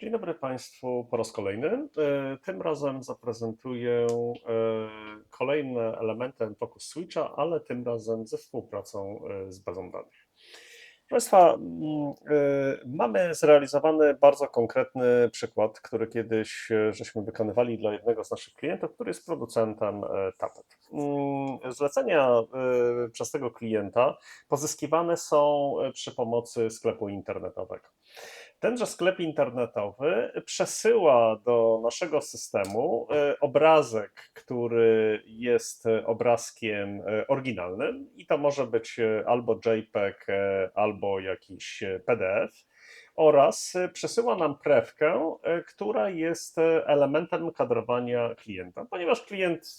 Dzień dobry Państwu po raz kolejny. E, Tym razem zaprezentuję e, kolejne elementy Focus Switcha, ale tym razem ze współpracą e, z bazą danych. Proszę Państwa, mm, mamy zrealizowany bardzo konkretny przykład, który kiedyś żeśmy wykonywali dla jednego z naszych klientów, który jest producentem tapet. Mm, Zlecenia przez tego klienta pozyskiwane są przy pomocy sklepu internetowego. Tenże sklep internetowy przesyła do naszego systemu e, obrazek, który jest obrazkiem e, oryginalnym i to może być e, albo JPEG, albo jakiś PDF. Oraz e, przesyła nam prewkę, e, która jest e, elementem kadrowania klienta, ponieważ klient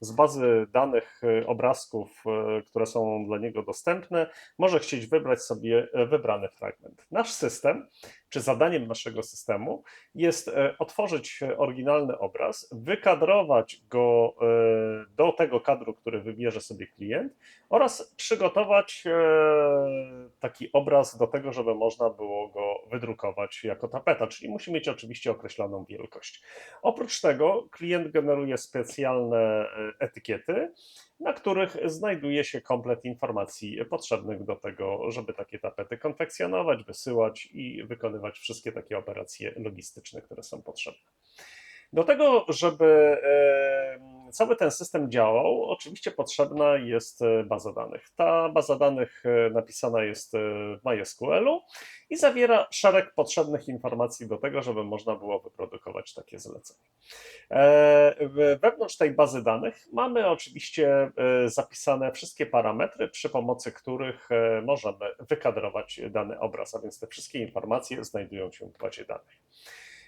z bazy danych obrazków, które są dla niego dostępne, może chcieć wybrać sobie wybrany fragment. Nasz system, czy zadaniem naszego systemu jest e, otworzyć oryginalny obraz, wykadrować go e, do tego kadru, który wybierze sobie klient oraz przygotować e, taki obraz do tego, żeby można było go wydrukować jako tapeta, czyli musi mieć oczywiście określoną wielkość. Oprócz tego klient generuje specjalne etykiety, na których znajduje się komplet informacji potrzebnych do tego, żeby takie tapety konfekcjonować, wysyłać i wykonywać wszystkie takie operacje logistyczne, które są potrzebne. Do tego, żeby cały ten system działał, oczywiście potrzebna jest e, baza danych. Ta baza danych e, napisana jest e, w MySQL-u i zawiera szereg potrzebnych informacji do tego, żeby można było wyprodukować takie zlecenie. Wewnątrz tej bazy danych mamy oczywiście zapisane wszystkie parametry, przy pomocy których możemy wykadrować dany obraz, a więc te wszystkie informacje znajdują się w bazie danych.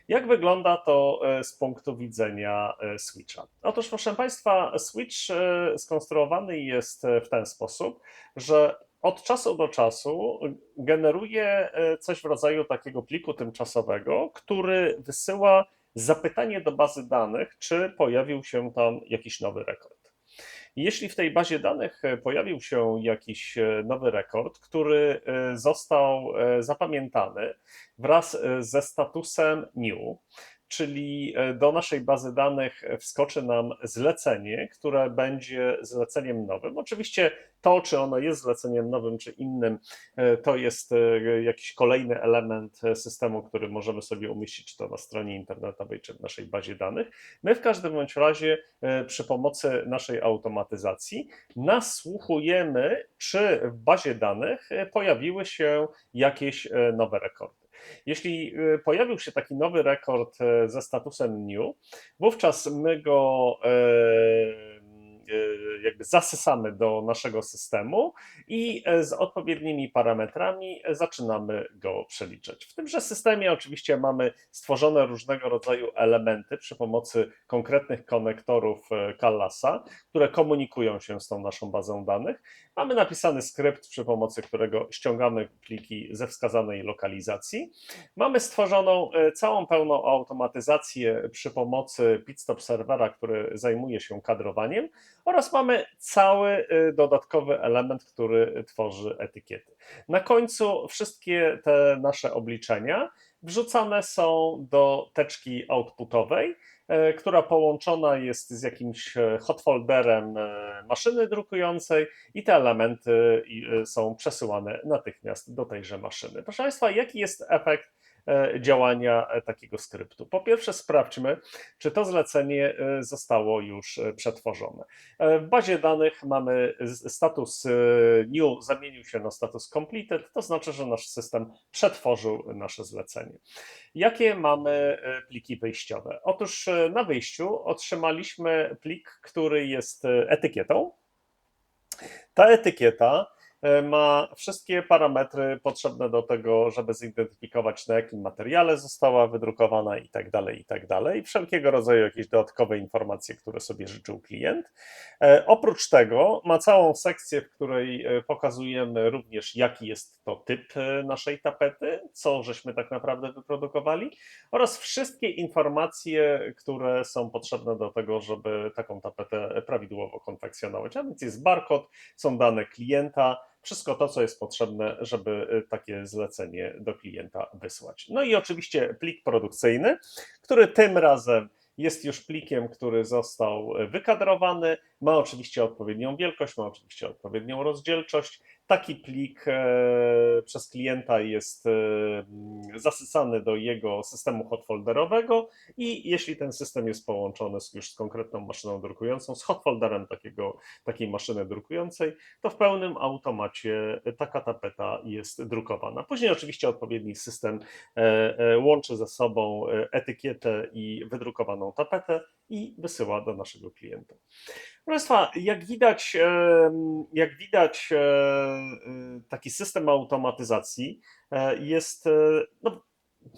Jak wygląda to e, z punktu widzenia e, Switcha? Otóż, proszę Państwa, Switch e, skonstruowany jest w ten sposób, że od czasu do czasu generuje coś w rodzaju takiego pliku tymczasowego, który wysyła zapytanie do bazy danych, czy pojawił się tam jakiś nowy rekord. Jeśli w tej bazie danych e, pojawił się jakiś e, nowy rekord, który e, został zapamiętany wraz ze statusem new, czyli e, do naszej bazy danych wskoczy nam zlecenie, które będzie zleceniem nowym. Oczywiście to, czy ono jest zleceniem nowym, czy innym, e, to jest e, jakiś kolejny element e, systemu, który możemy sobie umieścić, czy to na stronie internetowej, czy w naszej bazie danych. My w każdym bądź razie e, przy pomocy naszej automatyzacji nasłuchujemy, czy w bazie danych e, pojawiły się jakieś e, nowe rekordy. Jeśli e, pojawił się taki nowy rekord e, ze statusem new, wówczas my go e, jakby zasysamy do naszego systemu i e, z odpowiednimi parametrami e, zaczynamy go przeliczać. W tymże systemie oczywiście mamy stworzone różnego rodzaju elementy przy pomocy konkretnych konektorów e, Callasa, które komunikują się z tą naszą bazą danych. Mamy napisany skrypt, przy pomocy którego ściągamy pliki ze wskazanej lokalizacji. Mamy stworzoną e, całą pełną automatyzację przy pomocy Pitstop serwera, który zajmuje się kadrowaniem oraz mamy cały e, dodatkowy element, który tworzy etykiety. Na końcu wszystkie te nasze obliczenia wrzucane są do teczki outputowej, e, która połączona jest z jakimś e, hot folderem e, maszyny drukującej i te elementy są przesyłane natychmiast do tejże maszyny. Proszę Państwa, jaki jest efekt działania e, takiego skryptu? Po pierwsze, sprawdźmy, czy to zlecenie e, zostało już e, przetworzone. E, W bazie danych mamy status e, new zamienił się na status completed, to znaczy, że nasz system przetworzył nasze zlecenie. Jakie mamy e, pliki wyjściowe? Otóż e, na wyjściu otrzymaliśmy plik, który jest e, etykietą. Ta etykieta e, ma wszystkie parametry potrzebne do tego, żeby zidentyfikować, na jakim materiale została wydrukowana i tak dalej, i tak dalej. Wszelkiego rodzaju jakieś dodatkowe informacje, które sobie życzył klient. E, Oprócz tego ma całą sekcję, w której e, pokazujemy również, jaki jest to typ e, naszej tapety, co żeśmy tak naprawdę wyprodukowali oraz wszystkie informacje, które są potrzebne do tego, żeby taką tapetę prawidłowo konfekcjonować. A więc jest barkod, są dane klienta, wszystko to, co jest potrzebne, żeby y, takie zlecenie do klienta wysłać. No i oczywiście plik produkcyjny, który tym razem jest już plikiem, który został y, wykadrowany, ma oczywiście odpowiednią wielkość, ma oczywiście odpowiednią rozdzielczość. Taki plik e, przez klienta jest e, zasycany do jego systemu hotfolderowego i jeśli ten system jest połączony już z konkretną maszyną drukującą, z hotfolderem takiego, takiej maszyny drukującej, to w pełnym automacie taka tapeta jest drukowana. Później oczywiście odpowiedni system e, łączy ze sobą etykietę i wydrukowaną tapetę i wysyła do naszego klienta. Państwa, jak widać, jak widać, e, e, taki system automatyzacji e, jest no,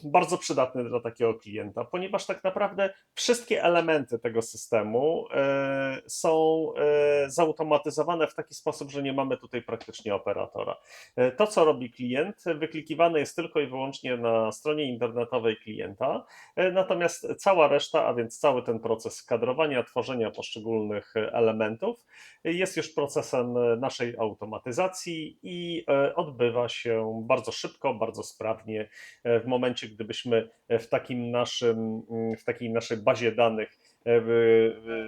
bardzo przydatny dla takiego klienta, ponieważ tak naprawdę wszystkie elementy tego systemu e, są e, zautomatyzowane w taki sposób, że nie mamy tutaj praktycznie operatora. E, To, co robi klient, wyklikiwane jest tylko i wyłącznie na stronie internetowej klienta, natomiast cała reszta, a więc cały ten proces kadrowania, tworzenia poszczególnych elementów jest już procesem naszej automatyzacji i odbywa się bardzo szybko, bardzo sprawnie w momencie, gdybyśmy w takim naszym, w takiej naszej bazie danych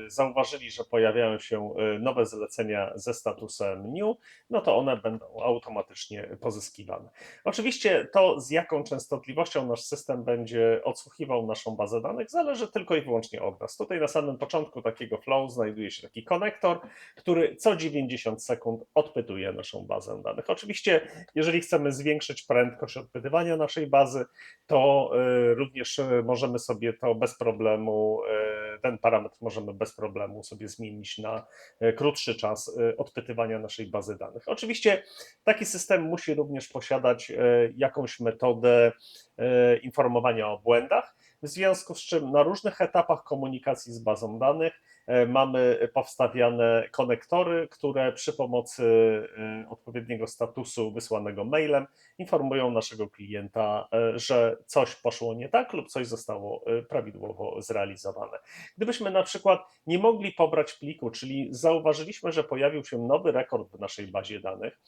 zauważyli, że pojawiają się e, nowe zlecenia ze statusem new, no to one będą automatycznie pozyskiwane. Oczywiście to, z jaką częstotliwością nasz system będzie odsłuchiwał naszą bazę danych, zależy tylko i wyłącznie od nas. Tutaj na samym początku takiego flow znajduje się taki konektor, który co 90 sekund odpytuje naszą bazę danych. Oczywiście, jeżeli chcemy zwiększyć prędkość odpytywania naszej bazy, to e, również e, możemy sobie to bez problemu, e, ten parametr możemy bez problemu sobie zmienić na e, krótszy czas e, odpytywania naszej bazy danych. Oczywiście taki system musi również posiadać e, jakąś metodę informowania o błędach, w związku z czym na różnych etapach komunikacji z bazą danych mamy powstawiane konektory, które przy pomocy e, odpowiedniego statusu wysłanego mailem informują naszego klienta, e, że coś poszło nie tak lub coś zostało e, prawidłowo zrealizowane. Gdybyśmy na przykład nie mogli pobrać pliku, czyli zauważyliśmy, że pojawił się nowy rekord w naszej bazie danych,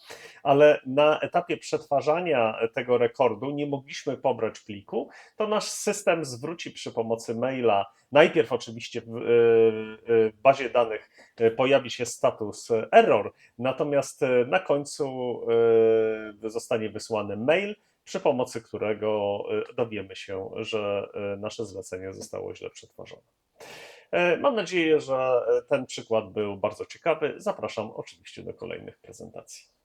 ale na etapie przetwarzania tego rekordu nie mogliśmy pobrać pliku, to nasz system zwróci przy pomocy maila. Najpierw oczywiście w, e, e, w bazie danych e, pojawi się status error, natomiast na końcu zostanie wysłany mail, przy pomocy którego dowiemy się, że nasze zlecenie zostało źle przetworzone. Mam nadzieję, że ten przykład był bardzo ciekawy. Zapraszam oczywiście do kolejnych prezentacji.